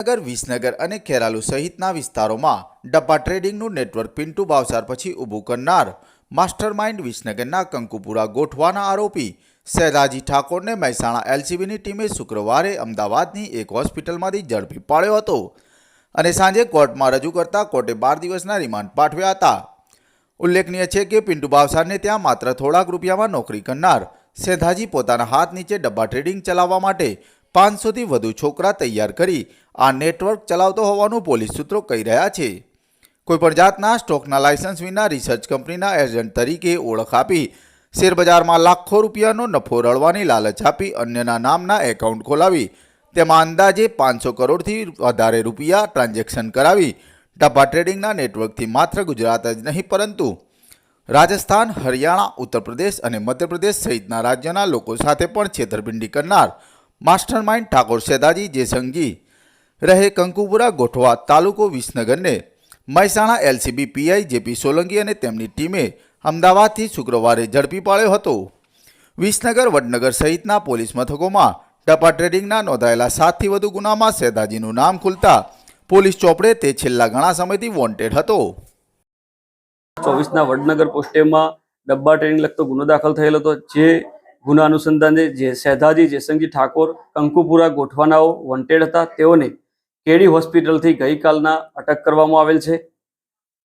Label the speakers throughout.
Speaker 1: નગર, વિસનગર અને ખેરાલુ સહિતના વિસ્તારોમાં ડબ્બા ટ્રેડિંગનું નેટવર્ક પિન્ટુ ભાવસાર પછી ઊભું કરનાર માસ્ટરમાઇન્ડ વિસનગરના કંકુપુરા ગોઠવાના આરોપી સૈદાજી ઠાકોરને મહેસાણા એલસીબીની ટીમે શુક્રવારે અમદાવાદની એક હોસ્પિટલમાંથી ઝડપી પાડ્યો હતો અને સાંજે કોર્ટમાં રજૂ કરતા કોર્ટે બાર દિવસના રિમાન્ડ પાઠવ્યા હતા. ઉલ્લેખનીય છે કે પિન્ટુ બાવસારને ત્યાં માત્ર થોડાક રૂપિયામાં નોકરી કરનાર સેધાજી પોતાના હાથ નીચે ડબ્બા ટ્રેડિંગ ચલાવવા માટે પાંચસોથી વધુ છોકરા તૈયાર કરી આ નેટવર્ક ચલાવતો હોવાનું પોલીસ સૂત્રો કહી રહ્યા છે. કોઈપણ જાતના સ્ટોકના લાયસન્સ વિના રિસર્ચ કંપનીના એજન્ટ તરીકે ઓળખ આપી શેરબજારમાં લાખો રૂપિયાનો નફો રળવાની લાલચ આપી અન્યના નામના એકાઉન્ટ ખોલાવી તેમાં અંદાજે પાંચસો કરોડથી વધારે રૂપિયા ટ્રાન્ઝેક્શન કરાવી ડબ્બા ટ્રેડિંગના નેટવર્કથી માત્ર ગુજરાત જ નહીં, પરંતુ રાજસ્થાન, હરિયાણા ઉત્તર પ્રદેશ અને મધ્યપ્રદેશ સહિતના રાજ્યના લોકો સાથે પણ છેતરપિંડી કરનાર માસ્ટર માઇન્ડ ઠાકોર સેદાજી, જેસંગજી રહે કંકુપુરા, ગોઠવા તાલુકો વિસનગરને. Mehsana LCB PI JP Solanki અને તેમની ટીમે અમદાવાદથી શુક્રવારે ઝડપી પાડ્યો હતો. વિસનગર, વડનગર સહિતના પોલીસ મથકોમાં ડબ્બા ટ્રેડિંગના નોંધાયેલા સાતથી વધુ ગુનામાં સેદાજીનું નામ ખુલતા પોલીસ ચોપડે તે છેલ્લા ઘણા સમયથી વોન્ટેડ હતો.
Speaker 2: ચોવીસના વડનગર પોસ્ટેમાં ડબ્બા ટ્રેનિંગ લગતો ગુનો દાખલ થયેલો હતો, જે ગુના અનુસંધાને જે સહેધાજી જયસંગજી ઠાકોર, કંકુપુરા, ગોઠવાનાઓ વોન્ટેડ હતા, તેઓને કેડી હોસ્પિટલથી ગઈકાલના અટક કરવામાં આવેલ છે.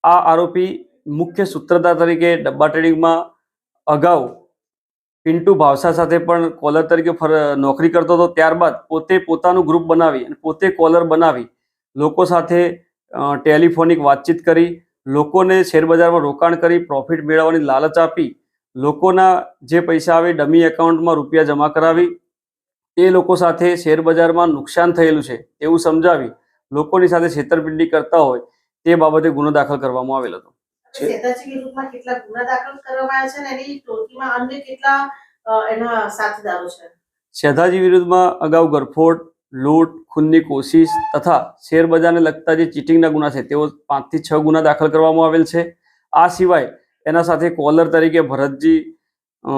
Speaker 2: આ આરોપી મુખ્ય સૂત્રધાર તરીકે ડબ્બા ટ્રેડિંગમાં અગાઉ પિન્ટુ ભાવસા સાથે પણ કોલર તરીકે ફર, નોકરી કરતો હતો. ત્યારબાદ પોતે પોતાનું ગ્રુપ બનાવી અને પોતે કોલર બનાવી લોકો સાથે ટેલિફોનિક વાતચીત કરી, લોકોને શેરબજારમાં રોકાણ કરી પ્રોફિટ મેળવવાની લાલચ આપી લોકોના જે પૈસા આવે ડમી એકાઉન્ટમાં રૂપિયા જમા કરાવી એ લોકો સાથે શેરબજારમાં નુકસાન થયેલું છે એવું સમજાવી લોકોની સાથે છેતરપિંડી કરતા હોય તે બાબતે ગુનો દાખલ કરવામાં આવેલ હતો. શેધાજી વિરુદ્ધમાં અગાઉ ગરફોડ લૂંટ ખૂનની કોશિશ તથા શેરબજારને લગતા જે ચીટિંગના ગુના છે તેઓ પાંચથી છ ગુના દાખલ કરવામાં આવેલ છે. આ સિવાય એના સાથે કોલર તરીકે ભરતજી અ,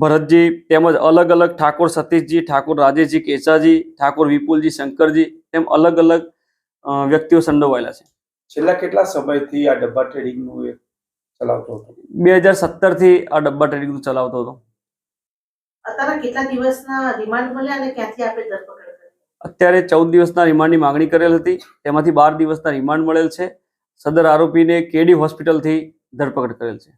Speaker 2: ભરતજી તેમજ અલગ અલગ ઠાકોર સતીશજી ઠાકોર રાજેશજી કેસાજી ઠાકોર વિપુલજી શંકરજી તેમ અલગ અલગ વ્યક્તિઓ સંડોવાયેલા છે.
Speaker 3: છેલ્લા કેટલા સમયથી આ ડબ્બા ટ્રેડિંગનું એક ચલાવતો હતો?
Speaker 2: બે હજાર સત્તરથી આ ડબ્બા ટ્રેડિંગનું ચલાવતો હતો.
Speaker 4: અત્યારે કેટલા દિવસના રિમાન્ડ મળ્યા અને ક્યાંથી આપણે ધરપકડ
Speaker 2: અત્યારે ચૌદ દિવસના રિમાન્ડની માંગણી કરેલ હતી. તેમાંથી બાર દિવસના રિમાન્ડ મળેલ છે. સદર આરોપીને કેડી હોસ્પિટલથી ધરપકડ કરેલ છે.